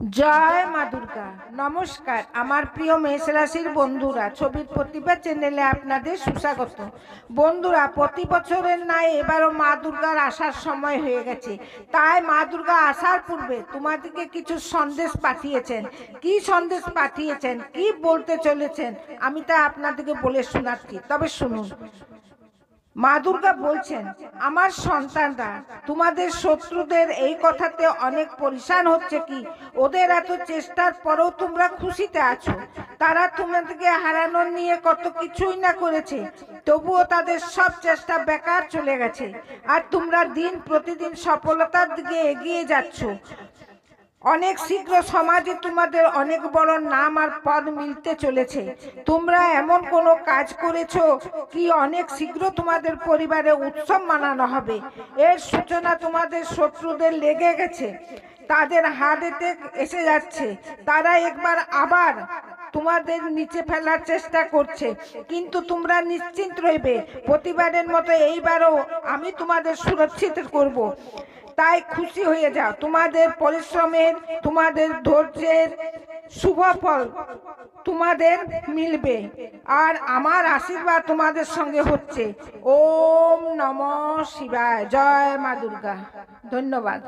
জয় মা দুর্গা। নমস্কার, আমার প্রিয় মেষ রাশির বন্ধুরা, ছবির প্রতিভা চ্যানেলে আপনাদের সুস্বাগত। বন্ধুরা, প্রতি বছরের নাই এবারও মা দুর্গার আসার সময় হয়ে গেছে। তাই মা দুর্গা আসার পূর্বে তোমাদেরকে কিছু সন্দেশ পাঠিয়েছেন। কি সন্দেশ পাঠিয়েছেন? কি বলতে চলেছেন? আমি তা আপনাদেরকে বলে শোনাচ্ছি। তবে শুনুন। মা দুর্গা বলছেন, আমার সন্তানরা, তোমাদের শত্রুদের এই কথাতে অনেক পরিশান হচ্ছে কি? ওদের এত চেষ্টার পরেও তোমরা খুশিতে আছো। তারা তোমাদেরকে হারানো নিয়ে কত কিছুই না করেছে, তবুও তাদের সব চেষ্টা বেকার চলে গেছে। আর তোমরা দিন প্রতিদিন সফলতার দিকে এগিয়ে যাচ্ছ। অনেক শীঘ্র সমাজে তোমাদের অনেক বড় নাম আর পদ মিলতে চলেছে। তোমরা এমন কোনো কাজ করেছ কি অনেক শীঘ্র তোমাদের পরিবারে উৎসব মানানো হবে? এর সূচনা তোমাদের শত্রুদের লেগে গেছে। তাদের হার্ট অ্যাটাক এসে যাচ্ছে। তারা একবার আবার তোমাদের নিচে ফেলার চেষ্টা করছে। কিন্তু তোমরা নিশ্চিন্ত রইবে প্রতিবারের মতো এইবারও আমি তোমাদের সুরক্ষিত করব। তাই খুশি হয়ে যাও। তোমাদের পরিশ্রমের, তোমাদের ধৈর্যের শুভ ফল তোমাদের মিলবে। আর আমার আশীর্বাদ তোমাদের সঙ্গে হচ্ছে। ওম নম শিবায়। জয় মা দুর্গা। ধন্যবাদ।